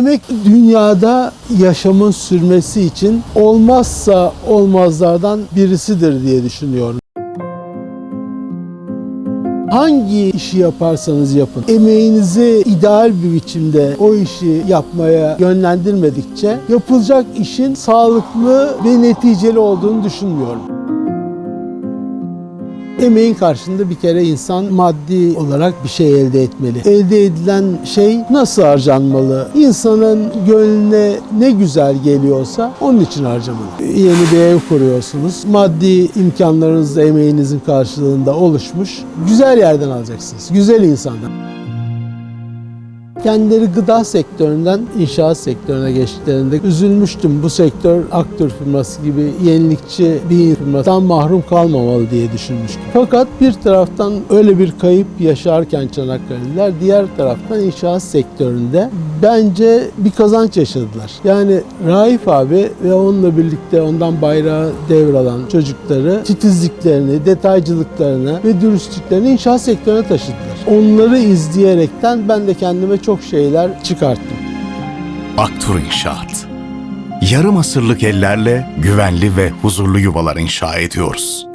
Emek dünyada yaşamın sürmesi için olmazsa olmazlardan birisidir diye düşünüyorum. Hangi işi yaparsanız yapın, emeğinizi ideal bir biçimde o işi yapmaya yönlendirmedikçe yapılacak işin sağlıklı ve neticeli olduğunu düşünmüyorum. Emeğin karşında bir kere insan maddi olarak bir şey elde etmeli. Elde edilen şey nasıl harcanmalı? İnsanın gönlüne ne güzel geliyorsa onun için harcamalı. Yeni bir ev kuruyorsunuz. Maddi imkanlarınız emeğinizin karşılığında oluşmuş. Güzel yerden alacaksınız. Güzel insandan. Kendileri gıda sektöründen inşaat sektörüne geçtiklerinde üzülmüştüm. Bu sektör aktör firması gibi yenilikçi bir firmadan mahrum kalmamalı diye düşünmüştüm. Fakat bir taraftan öyle bir kayıp yaşarken Çanakkale'liler diğer taraftan inşaat sektöründe bence bir kazanç yaşadılar. Yani Raif abi ve onunla birlikte ondan bayrağı devralan çocukları titizliklerini, detaycılıklarını ve dürüstlüklerini inşaat sektörüne taşıdılar. Onları izleyerekten ben de kendime çok şeyler çıkarttım. Aktur İnşaat. Yarım asırlık ellerle güvenli ve huzurlu yuvalar inşa ediyoruz.